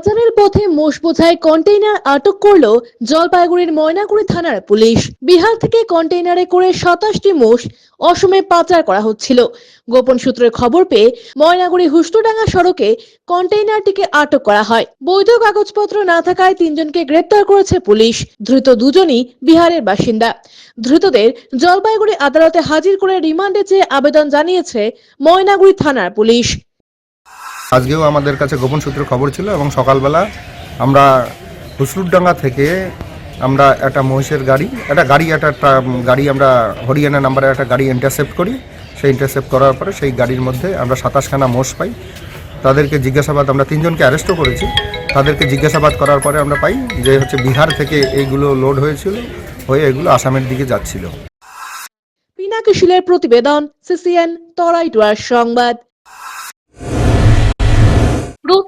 পাচারের পথে মোষ বোঝায় কন্টেইনার আটক করল জলপাইগুড়ির ময়নাগুড়ি থানার পুলিশ। বিহার থেকে কন্টেইনারে করে সাতাশটি মোষ অসমে পাচার করা হচ্ছিল। গোপন সূত্রের খবর পেয়ে ময়নাগুড়ি হুষ্টুডাঙ্গা সড়কে কন্টেইনারটিকে আটক করা হয়। বৈধ কাগজপত্র না থাকায় তিনজনকে গ্রেপ্তার করেছে পুলিশ। ধৃত দুজনই বিহারের বাসিন্দা। ধৃতদের জলপাইগুড়ি আদালতে হাজির করে রিমান্ডে চেয়ে আবেদন জানিয়েছে ময়নাগুড়ি থানার পুলিশ। আজকেও আমাদের কাছে গোপন সূত্রে খবর ছিল এবং সকালবেলা আমরা হুসরুডাঙ্গা থেকে আমরা একটা মহিষের গাড়ি, একটা গাড়ি একটা গাড়ি আমরা হরিয়ানা নাম্বারে একটা গাড়ি ইন্টারসেপ্ট করি। সেই ইন্টারসেপ্ট করার পরে সেই গাড়ির মধ্যে আমরা সাতাশখানা মোষ পাই। তাদেরকে জিজ্ঞাসাবাদ আমরা তিনজনকে অ্যারেস্টও করেছি। তাদেরকে জিজ্ঞাসাবাদ করার পরে আমরা পাই যে হচ্ছে বিহার থেকে এইগুলো লোড হয়েছিল, হয়ে এগুলো আসামের দিকে যাচ্ছিল। পিনাকি শিলের প্রতিবেদন, সিসিএন তরাইটুয়ার সংবাদ।